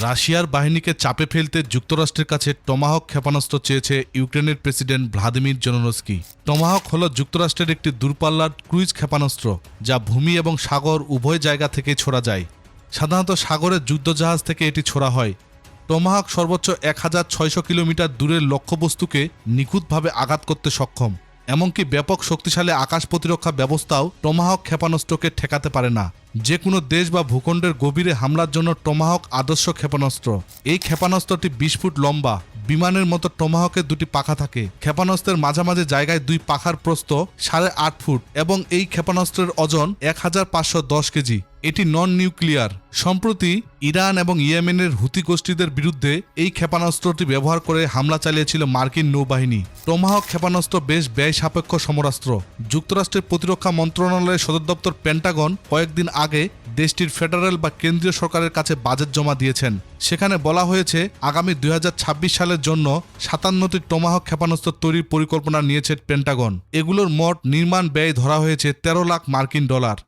রাশিয়ার বাহিনীকে চাপে ফেলতে যুক্তরাষ্ট্রের কাছে টমাহক ক্ষেপণাস্ত্র চেয়েছে ইউক্রেনের প্রেসিডেন্ট ভ্লাদিমির জেনোনস্কি টমাহক হল যুক্তরাষ্ট্রের একটি দূরপাল্লার ক্রুইজ ক্ষেপণাস্ত্র যা ভূমি এবং সাগর উভয় জায়গা থেকে ছোড়া যায়। সাধারণত সাগরের যুদ্ধজাহাজ থেকে এটি ছোড়া হয়। টমাহক সর্বোচ্চ এক হাজার ছয়শো কিলোমিটার দূরের লক্ষ্যবস্তুকে নিখুঁতভাবে আঘাত করতে সক্ষম। এমনকি ব্যাপক শক্তিশালী আকাশ প্রতিরক্ষা ব্যবস্থাও টমাহক ক্ষেপণাস্ত্রকে ঠেকাতে পারে না। যে কোনো দেশ বা ভূখণ্ডের গভীরে হামলার জন্য টমাহক আদর্শ ক্ষেপণাস্ত্র। এই ক্ষেপণাস্ত্রটি বিশ ফুট লম্বা। বিমানের মতো টমাহকের দুটি পাখা থাকে। ক্ষেপণাস্ত্রের মাঝামাঝি জায়গায় দুই পাখার প্রস্থ সাড়ে আট ফুট এবং এই ক্ষেপণাস্ত্রের ওজন এক হাজার পাঁচশো দশ কেজি। এটি নন নিউক্লিয়ার সম্প্রতি ইরান এবং ইয়েমেনের হুতি গোষ্ঠীদের বিরুদ্ধে এই ক্ষেপণাস্ত্রটি ব্যবহার করে হামলা চালিয়েছিল মার্কিন নৌবাহিনী। টমাহক ক্ষেপণাস্ত্র বেশ ব্যয় সাপেক্ষ সমরাস্ত্র। যুক্তরাষ্ট্রের প্রতিরক্ষা মন্ত্রণালয়ের সদর দপ্তর পেন্টাগন কয়েকদিন আগে দেশটির ফেডারেল বা কেন্দ্রীয় সরকারের কাছে বাজেট জমা দিয়েছেন। সেখানে বলা হয়েছে, আগামী দুই হাজার ছাব্বিশ সালের জন্য সাতান্নটি টমাহক ক্ষেপণাস্ত্র তৈরির পরিকল্পনা নিয়েছে পেন্টাগন। এগুলোর মোট নির্মাণ ব্যয় ধরা হয়েছে তেরো লাখ মার্কিন ডলার।